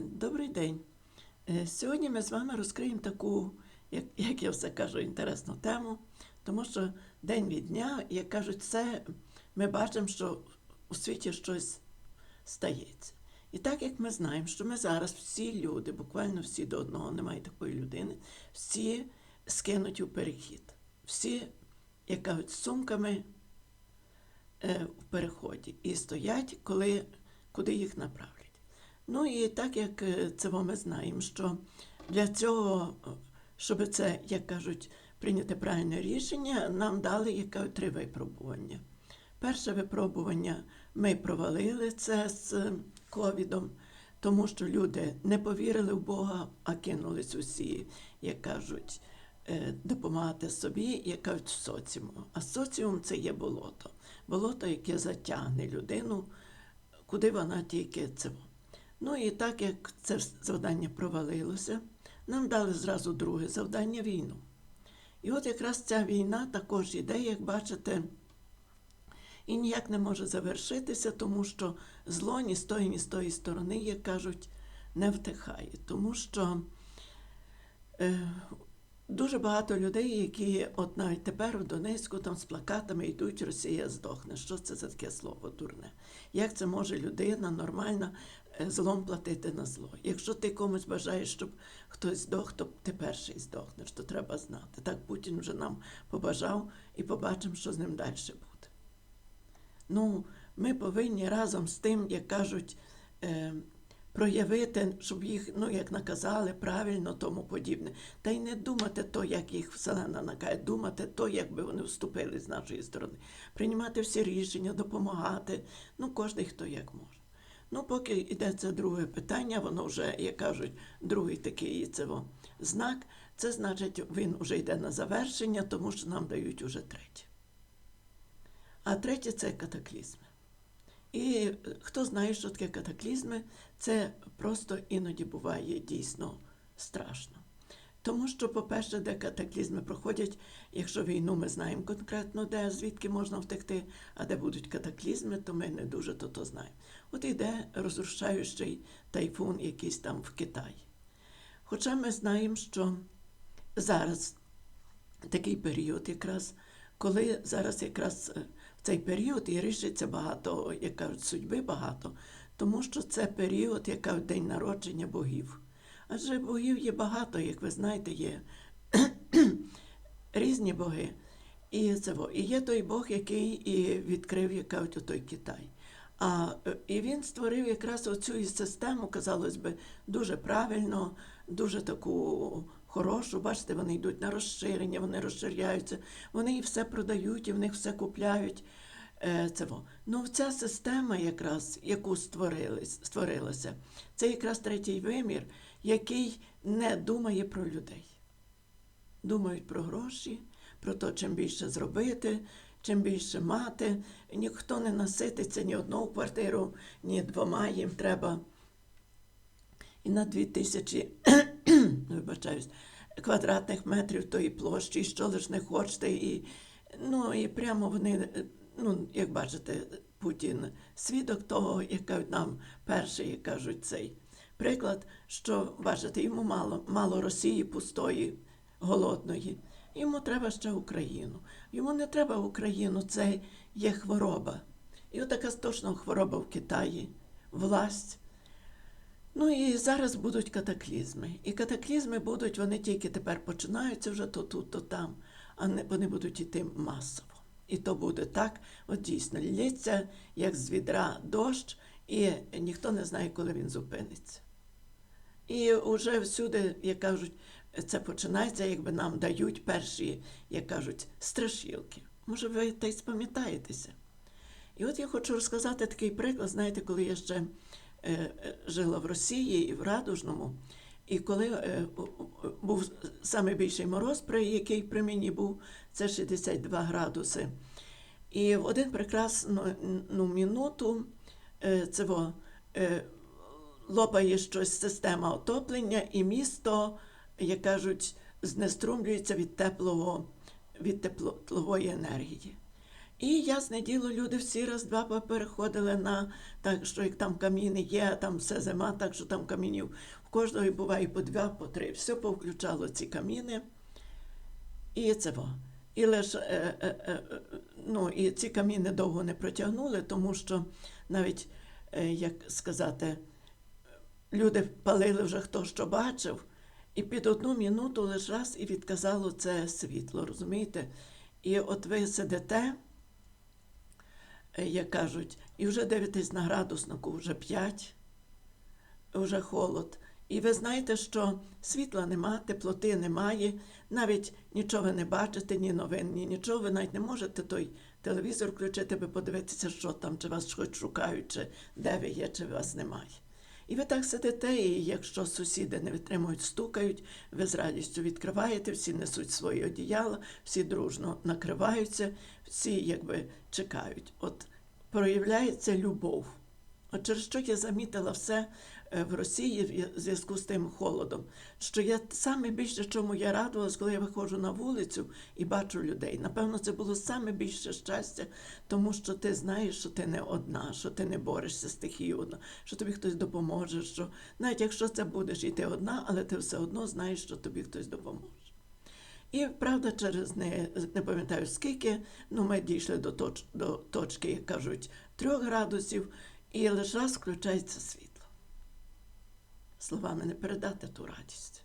Добрий день. Е, Сьогодні ми з вами розкриємо таку, як, як я все кажу, інтересну тему, тому що день від дня, як кажуть, все ми бачимо, що у світі щось стається. І так як ми знаємо, що ми зараз всі люди, буквально всі до одного, немає такої людини, всі скинуті у перехід. Всі, як кажуть, з сумками е, в переході і стоять, коли, куди їх направлять. Ну і так як е, це ми знаємо, що для цього, е, щоб це, як кажуть, прийняти правильне рішення, нам дали як кажуть, три випробування. Перше випробування ми провалили це з е, ковідом, тому що люди не повірили в Бога, а кинулись усі, як кажуть, допомагати собі, як кажуть, соціуму. А соціум це є болото. Болото, яке затягне людину, куди вона тільки це. Ну і так як це завдання провалилося, нам дали зразу друге завдання війну. І от якраз ця війна також іде, як бачите, і ніяк не може завершитися, тому що зло ні з тої, ні з тої сторони, як кажуть, не втихає. Тому що е, дуже багато людей, які от навіть тепер у Донецьку там з плакатами йдуть, Росія здохне. Що це за таке слово дурне? Як це може людина нормальна злом платити на зло? Якщо ти комусь бажаєш, щоб хтось здох, то ти перший здохнеш, то треба знати. Так Путін вже нам побажав і побачимо, що з ним далі буде. Ну, ми повинні разом з тим, як кажуть, е, проявити, щоб їх, ну, як наказали, правильно, тому подібне. Та й не думати то, як їх вселена накаже, думати то, як би вони вступили з нашої сторони. Приймати всі рішення, допомагати. Ну, кожен хто як може. Ну, поки йде це друге питання, воно вже, як кажуть, другий такий це знак, це значить, він вже йде на завершення, тому що нам дають уже третє. А третє це катаклізми. І е, хто знає, що таке катаклізми, це просто іноді буває дійсно страшно. Тому що, по-перше, де катаклізми проходять, якщо війну ми знаємо конкретно, де звідки можна втекти, а де будуть катаклізми, то ми не дуже то, знаємо. От йде розрушаючий тайфун якийсь там в Китаї. Хоча ми знаємо, що зараз такий період, якраз, коли зараз якраз е, в цей період і рішиться багато, як кажуть, судьби багато, тому що це період, як кажуть, день народження богів. Адже богів є багато, як ви знаєте, є різні боги. І це. І є той Бог, який і відкрив, як кажуть, той Китай. А, і він створив якраз оцю систему, казалось би, дуже правильно, дуже таку хорошу. Бачите, вони йдуть на розширення, вони розширяються, вони і все продають, і в них все купляють. Е, Це. Ну, ця система, якраз, яку створили, створилася, це якраз третій вимір, який не думає про людей. Думають про гроші, про те, чим більше зробити, чим більше мати. Ніхто не насититься ні одну квартиру, ні двома їм треба. І на дві тисячі вибачаюсь, квадратних метрів тої площі, що лиш не хочете. І, ну, і прямо вони, ну, як бачите, Путін свідок того, як нам перший, кажуть, цей приклад, що бачите, йому мало, мало Росії пустої, голодної. Йому треба ще Україну. Йому не треба Україну, це є хвороба. І отака точно хвороба в Китаї, власть. Ну і зараз будуть катаклізми. І катаклізми будуть, вони тільки тепер починаються вже то тут, то там, а не, вони будуть йти масово. І то буде так, от дійсно, лється, як з відра дощ, і ніхто не знає, коли він зупиниться. І вже всюди, як кажуть, це починається, якби нам дають перші, як кажуть, страшілки. Може, ви та й спам'ятаєтеся. І от я хочу розказати такий приклад, знаєте, коли я ще е, жила в Росії і в Радужному, і коли е, був найбільший мороз, при який при мені був, це 62 градуси. І в один прекрасну ну, минуту е, е, лопає щось система отоплення, і місто, як кажуть, знеструмлюється від теплого, від теплової енергії. І ясне діло, люди всі раз-два переходили на так, що як там каміни є, там все зима, так що там камінів в кожного буває по два, по три. Все повключало ці каміни. І це во. І лише е, е, е, ну, і ці каміни довго не протягнули, тому що навіть, е, як сказати, люди палили вже хто що бачив, і під одну минуту лише раз і відказало це світло, розумієте? І от ви сидите, е, як кажуть, і вже дивитесь на градуснику, вже 5, вже холод. І ви знаєте, що світла нема, теплоти немає, навіть нічого ви не бачите, ні новин, ні нічого. Ви навіть не можете той телевізор включити, аби подивитися, що там, чи вас щось шукають, чи де ви є, чи вас немає. І ви так сидите, і якщо сусіди не витримують, стукають, ви з радістю відкриваєте, всі несуть свої одіяла, всі дружно накриваються, всі якби чекають. От проявляється любов. От через що я замітила все е, в Росії в зв'язку з тим холодом, що я саме більше, чому я радувалась, коли я виходжу на вулицю і бачу людей. Напевно, це було саме більше щастя, тому що ти знаєш, що ти не одна, що ти не борешся одна, що тобі хтось допоможе. Що навіть якщо це будеш і ти одна, але ти все одно знаєш, що тобі хтось допоможе. І правда, через не, не пам'ятаю скільки, ну ми дійшли до, точ, до точки, як кажуть, трьох градусів, і лише раз включається світло. Словами не передати ту радість.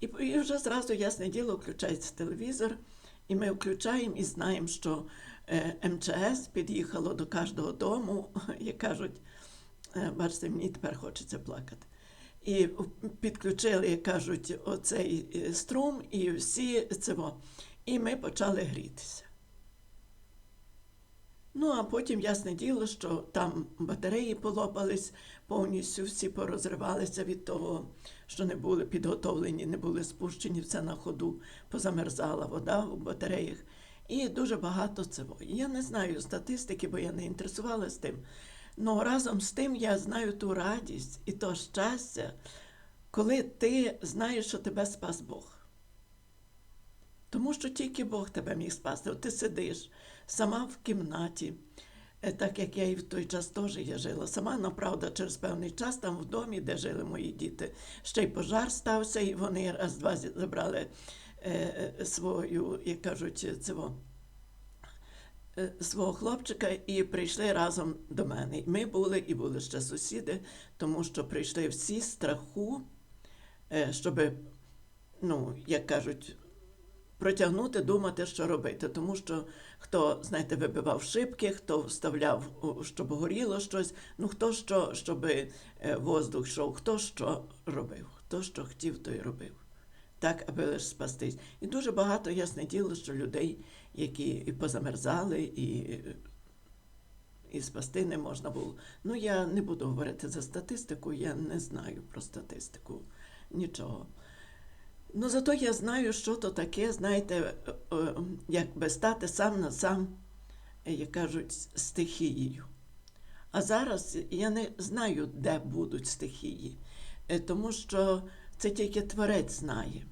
І, і вже зразу, ясне діло, включається телевізор, і ми включаємо і знаємо, що е, МЧС під'їхало до кожного дому, як кажуть, е, бачите, мені тепер хочеться плакати. І підключили, як кажуть, оцей е, струм, і всі цього. І ми почали грітися. Ну, а потім ясне діло, що там батареї полопались, повністю всі порозривалися від того, що не були підготовлені, не були спущені все на ходу, позамерзала вода у батареях. І дуже багато цього. Я не знаю статистики, бо я не інтересувалася тим. Але разом з тим я знаю ту радість і то щастя, коли ти знаєш, що тебе спас Бог. Тому що тільки Бог тебе міг спасти. От ти сидиш сама в кімнаті, е, так як я і в той час теж я жила. Сама, ну, правда, через певний час там в домі, де жили мої діти, ще й пожар стався, і вони раз-два забрали е, е, свою, як кажуть, цього. е, Свого хлопчика і прийшли разом до мене. Ми були і були ще сусіди, тому що прийшли всі страху, щоб, ну, як кажуть, протягнути, думати, що робити. Тому що хто, знаєте, вибивав шибки, хто вставляв, щоб горіло щось, ну хто що, щоб е, воздух йшов, хто що робив, хто що хотів, то й робив. Так, аби лише спастись. І дуже багато, ясне діло, що людей, які і позамерзали, і, і спасти не можна було. Ну, я не буду говорити за статистику, я не знаю про статистику нічого. Ну, зато я знаю, що то таке, знаєте, е, е, якби стати сам на сам, е, як кажуть, стихією. А зараз я не знаю, де будуть стихії, тому що це тільки творець знає,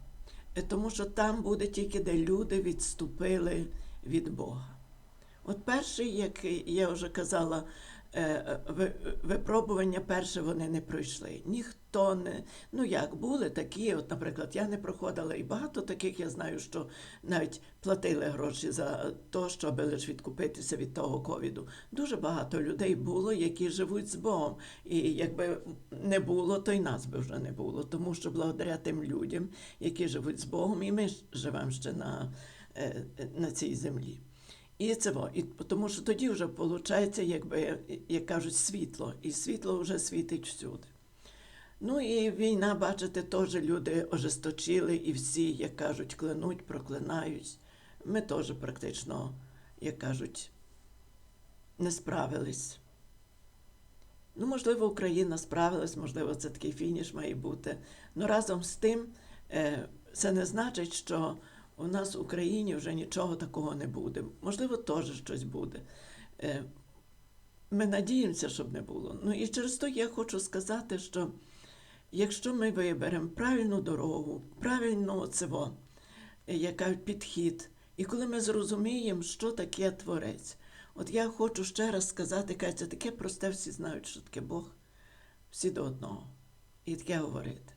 тому що там буде тільки, де люди відступили від Бога. От перший, як я вже казала, випробування перше вони не пройшли. Ніхто не. Ну як були такі, от, наприклад, я не проходила, і багато таких я знаю, що навіть платили гроші за те, щоб лише відкупитися від того ковіду. Дуже багато людей було, які живуть з Богом. І якби не було, то й нас би вже не було. Тому що благодаря тим людям, які живуть з Богом, і ми живемо ще на, е, на цій землі. І це і тому що тоді вже виходить, якби, як кажуть, світло, і світло вже світить всюди. Ну і війна, бачите, теж люди ожесточили, і всі, як кажуть, клянуть, проклинають. Ми теж практично, як кажуть, не справились. Ну, можливо, Україна справилась, можливо, це такий фініш має бути. Ну разом з тим, е, це не значить, що у нас в Україні вже нічого такого не буде. Можливо, теж щось буде. Е, Ми надіємося, щоб не було. Ну і через то я хочу сказати, що якщо ми виберемо правильну дорогу, правильну цього, е, яка підхід, І коли ми зрозуміємо, що таке творець, от я хочу ще раз сказати, каже, таке просте, всі знають, що таке Бог, всі до одного. І таке говорити.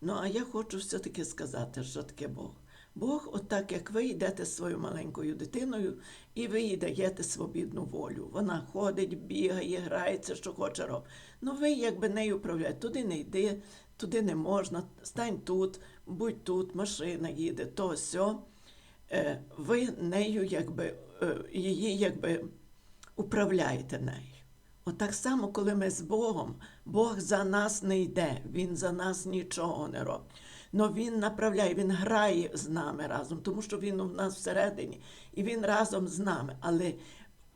Ну, а я хочу все-таки сказати, що таке Бог. Бог, от так як ви йдете з своєю маленькою дитиною, і ви їй даєте свобідну волю. Вона ходить, бігає, грається, що хоче робити. Ну ви якби нею управляєте. Туди не йди, туди не можна, стань тут, будь тут, машина їде, то сьо. Е, Ви нею якби, е, її якби управляєте нею. От так само, коли ми з Богом, Бог за нас не йде, Він за нас нічого не робить. Но Він направляє, Він грає з нами разом, тому що Він у нас всередині, і Він разом з нами. Але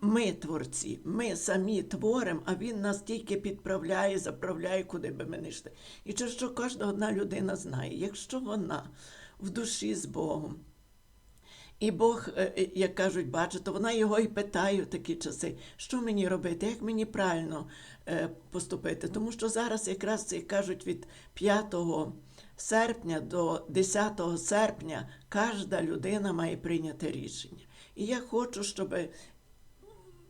ми творці, ми самі творимо, а Він нас тільки підправляє, заправляє, куди би ми не йшли. І через що кожна одна людина знає, якщо вона в душі з Богом, і Бог, е, е, як кажуть, бачить, то вона його і питає в такі часи, що мені робити, як мені правильно е, поступити. Тому що зараз якраз це кажуть від 5 серпня до 10 серпня кожна людина має прийняти рішення. І я хочу, щоб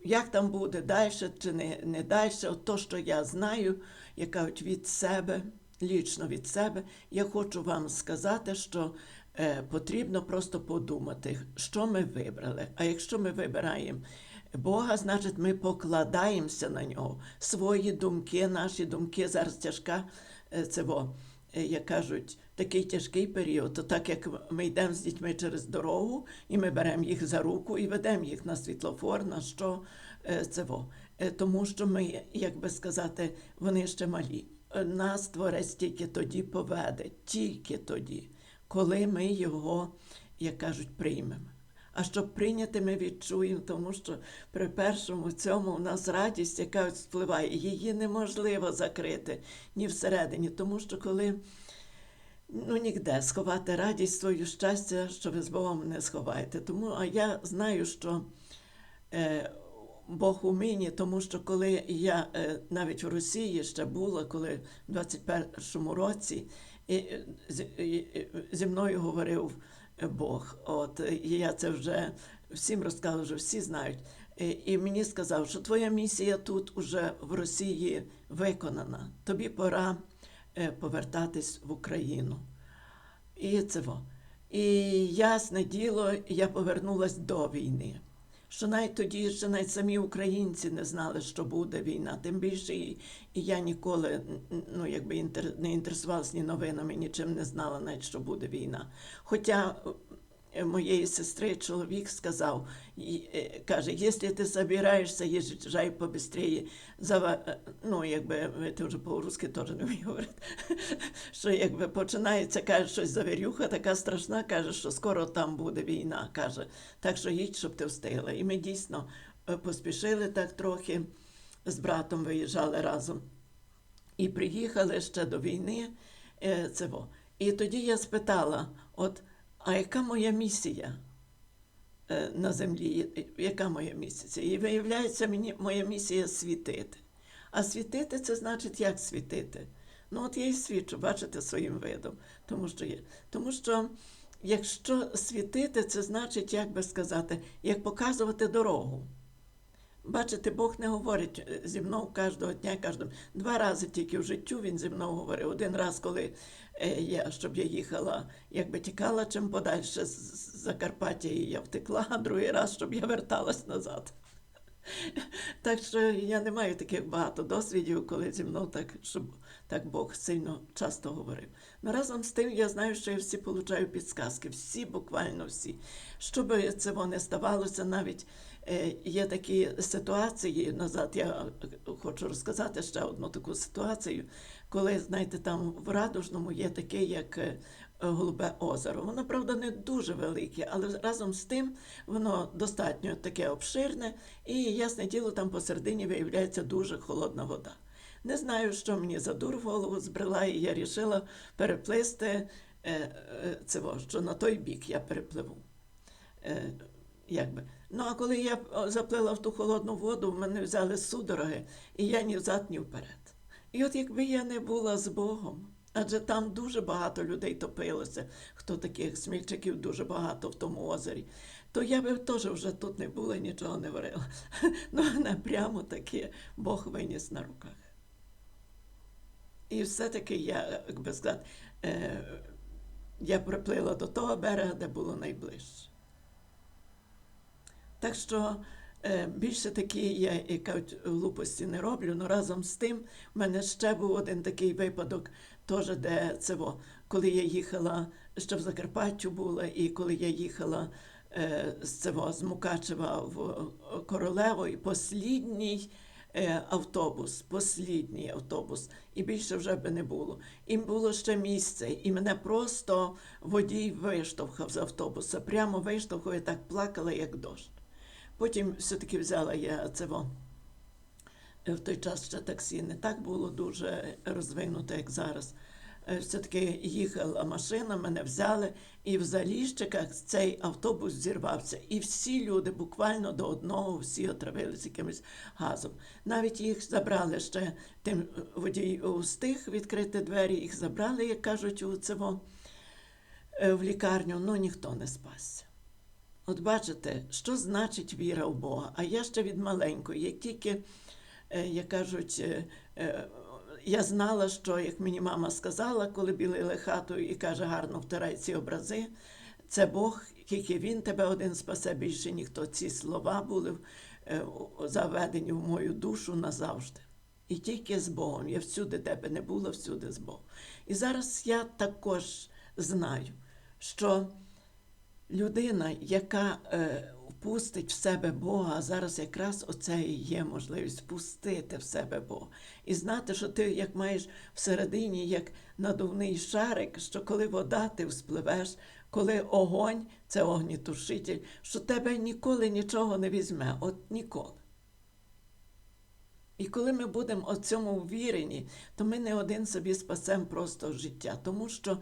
як там буде далі чи не, не далі, от то, що я знаю, як кажуть, від себе, лічно від себе, я хочу вам сказати, що е, потрібно просто подумати, що ми вибрали. А якщо ми вибираємо Бога, значить ми покладаємося на нього. Свої думки, наші думки зараз тяжка е, як кажуть, такий тяжкий період, то так як ми йдемо з дітьми через дорогу, і ми беремо їх за руку і ведемо їх на світлофор, на що е, це во. Е, Тому що ми, як би сказати, вони ще малі. Е, Нас творець тільки тоді поведе, тільки тоді, коли ми його, як кажуть, приймемо. А щоб прийняти, ми відчуємо, тому що при першому цьому у нас радість, яка впливає, її неможливо закрити ні всередині, тому що коли ну ніде сховати радість свою щастя, що ви з Богом не сховаєте. Тому а я знаю, що е, Бог у мені, тому що коли я е, навіть в Росії ще була, коли в 21-му році е, і- зі мною говорив Бог. От я це вже всім розказала, вже всі знають. І, і мені сказав, що твоя місія тут уже в Росії виконана. Тобі пора е, повертатись в Україну. І це во. І ясне діло, я повернулася до війни. Що навіть тоді, що навіть самі українці не знали, що буде війна. Тим більше і, і я ніколи ну, якби інтер, не інтересувалася ні новинами, нічим не знала навіть, що буде війна. Хоча моєї сестри чоловік сказав, е, каже, якщо ти збираєшся їжджай побистріє, е, ну, якби, ти вже по-русски теж не вмію що якби починається, каже, щось завірюха така страшна, каже, що скоро там буде війна, каже, так що їдь, щоб ти встигла. І ми дійсно е, поспішили так трохи, з братом виїжджали разом. І приїхали ще до війни. е, Це. І тоді я спитала: от, а яка моя місія е, на землі? Яка моя місія? І виявляється, мені моя місія світити. А світити це значить як світити? Ну, от я і свічу, бачите, своїм видом, тому що є. Тому що якщо світити, це значить, як би сказати, як показувати дорогу. Бачите, Бог не говорить е, зі мною кожного дня, кожного. Два рази тільки в життю він зі мною говорив. Один раз, коли е, я, щоб я їхала, якби тікала чим подальше з Закарпаття, і я втекла, а другий раз, щоб я верталась назад. Так що я не маю таких багато досвідів, коли зі мною так, щоб так Бог сильно часто говорив. Но разом з тим я знаю, що я всі получаю підсказки, всі, буквально всі. Що би це не ставалося, навіть є такі ситуації назад. Я хочу розказати ще одну таку ситуацію, коли, знаєте, там в Радужному є таке, як е, Голубе озеро. Воно, правда, не дуже велике, але разом з тим воно достатньо таке обширне, і ясне діло, там посередині виявляється дуже холодна вода. Не знаю, що мені за дур в голову збрела, і я рішила переплисти е, е, во, що на той бік я перепливу. Якби. Ну, а коли я заплила в ту холодну воду, в мене взяли судороги, і я ні взад, ні вперед. І от якби я не була з Богом, адже там дуже багато людей топилося, хто таких смільчаків дуже багато в тому озері. то я би теж вже тут не була і нічого не говорила. Ну, прямо таки Бог виніс на руках. І все-таки я, як би сказати, е, я приплила до того берега, де було найближче. Так що е, більше такі я, кажуть, глупості не роблю, але разом з тим в мене ще був один такий випадок, теж де це, коли я їхала, ще в Закарпаттю була, і коли я їхала е, з цього, з Мукачева в Королево, і послідній е, автобус, послідній автобус, і більше вже би не було. І було ще місце, і мене просто водій виштовхав з автобуса, прямо виштовхав, і так плакала, як дощ. Потім все-таки взяла я це В той час ще таксі не так було дуже розвинуто, як зараз. Е, Все-таки їхала машина, мене взяли, і в Заліщиках цей автобус зірвався. І всі люди буквально до одного всі отравилися якимось газом. Навіть їх забрали ще тим е, водій встиг відкрити двері, їх забрали, як кажуть, у цього е, в лікарню, ну ніхто не спасся. От бачите, що значить віра в Бога. А я ще від маленької, як тільки, е, як кажуть, е, е, я знала, що, як мені мама сказала, коли білили хату і каже, гарно втирай ці образи, це Бог, тільки Він тебе один спасе, більше ніхто. Ці слова були заведені в мою душу назавжди. І тільки з Богом. Я всюди, де би не було, всюди з Богом. І зараз я також знаю, що людина, яка е, впустить в себе Бога, зараз якраз оце і є можливість впустити в себе Бога. І знати, що ти як маєш всередині як надувний шарик, що коли вода ти вспливеш, коли огонь це огнітушитель, що тебе ніколи нічого не візьме, от ніколи. І коли ми будемо о цьому ввірені, то ми не один собі спасемо просто життя, тому що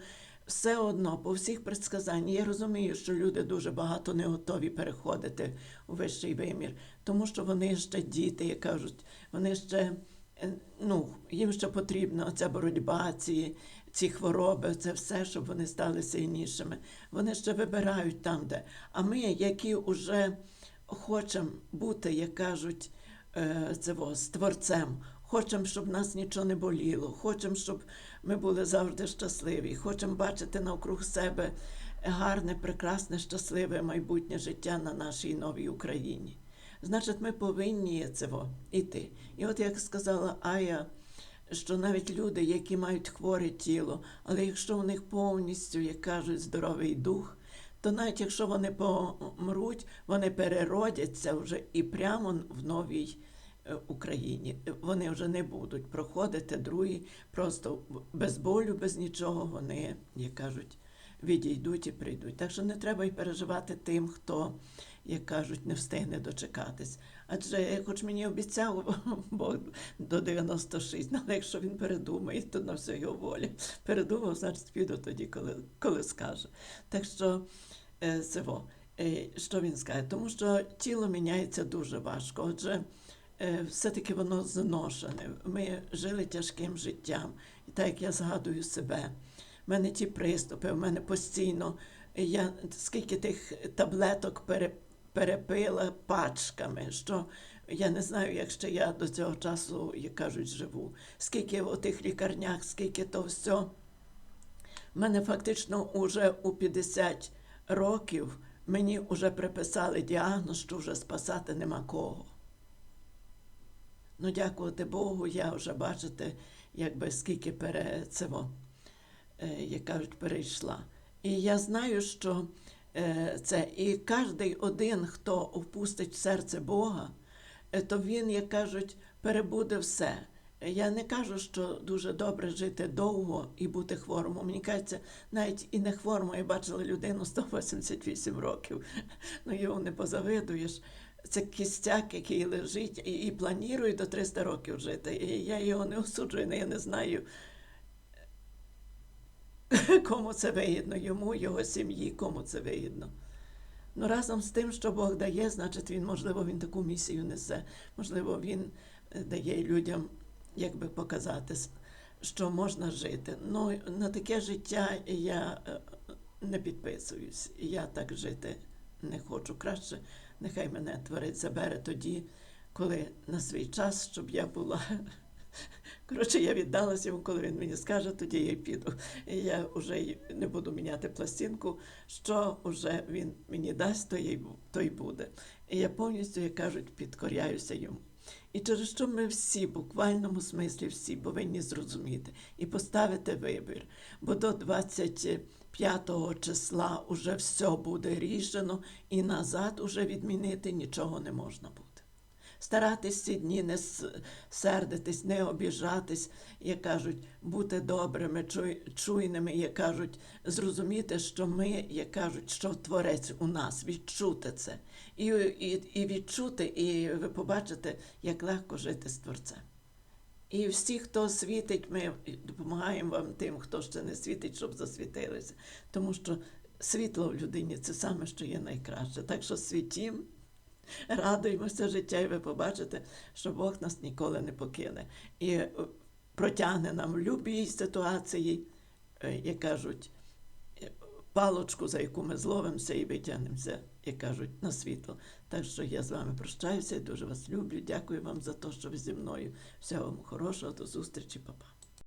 все одно по всіх предсказаннях, я розумію, що люди дуже багато не готові переходити у вищий вимір, тому що вони ще діти, як кажуть, вони ще е, ну, їм ще потрібна ця боротьба, ці, ці хвороби, це все, щоб вони стали сильнішими. Вони ще вибирають там, де. А ми, які вже хочемо бути, як кажуть, е, це з творцем. Хочемо, щоб нас нічого не боліло, хочемо, щоб ми були завжди щасливі, хочемо бачити навкруг себе гарне, прекрасне, щасливе майбутнє життя на нашій новій Україні. Значить, ми повинні цього йти. І от як сказала Ая, що навіть люди, які мають хворе тіло, але якщо у них повністю, як кажуть, здоровий дух, то навіть якщо вони помруть, вони переродяться вже і прямо в новій Україні. Вони вже не будуть проходити другі, просто без болю, без нічого вони, як кажуть, відійдуть і прийдуть. Так що не треба й переживати тим, хто, як кажуть, не встигне дочекатись. Адже, хоч мені обіцяв Бог до 96, але якщо він передумає, то на все його волі. Передумав, значить піду тоді, коли, коли скаже. Так що е, це. Е, Що він скаже? Тому що тіло міняється дуже важко. Отже, е, все-таки воно зношене. Ми жили тяжким життям. І так як я згадую себе, в мене ті приступи, в мене постійно я скільки тих таблеток пере, перепила пачками, що я не знаю, як ще я до цього часу, як кажуть, живу. Скільки в тих лікарнях, скільки то все. В мене фактично уже у 50 років мені вже приписали діагноз, що вже спасати нема кого. Ну, дякувати Богу, я вже бачите, якби скільки пере, цього, е, як кажуть, перейшла. І я знаю, що е, це і кожен один, хто впустить серце Бога, е, то він, як кажуть, перебуде все. Я не кажу, що дуже добре жити довго і бути хворому. Мені кажеться, навіть і не хворому, я бачила людину 188 років. Ну його не позавидуєш. Це кістяк, який лежить і, і планує до 300 років жити. І я його не осуджую, я не знаю, кому це вигідно, йому, його сім'ї, кому це вигідно. Ну, разом з тим, що Бог дає, значить, він, можливо, він таку місію несе. Можливо, він е, дає людям, якби показати, що можна жити. Ну, на таке життя я е, не підписуюсь. Я так жити не хочу. Краще нехай мене творець забере тоді, коли на свій час, щоб я була. Коротше, я віддалася йому, коли він мені скаже, тоді я й піду. І я вже не буду міняти пластинку, що вже він мені дасть, то й, то й буде. І я повністю, як кажуть, підкоряюся йому. І через що ми всі, в буквальному смислі всі, повинні зрозуміти і поставити вибір. Бо до 25 числа вже все буде рішено, і назад уже відмінити нічого не можна буде. Старатись ці дні не сердитись, не обіжатись, як кажуть, бути добрими, чуйними, як кажуть, зрозуміти, що ми, як кажуть, що творець у нас, відчути це. І, і, і відчути, і ви побачите, як легко жити з Творцем. І всі, хто світить, ми допомагаємо вам тим, хто ще не світить, щоб засвітилися. Тому що світло в людині це саме, що є найкраще. Так що світім, радуємося життя, і ви побачите, що Бог нас ніколи не покине. І е, протягне нам в будь-якій ситуації, е, як кажуть, е, палочку, за яку ми зловимося і витягнемося, як кажуть, на світло. Так що я з вами прощаюся дуже вас люблю. Дякую вам за те, що ви зі мною. Всього вам хорошого, до зустрічі, папа.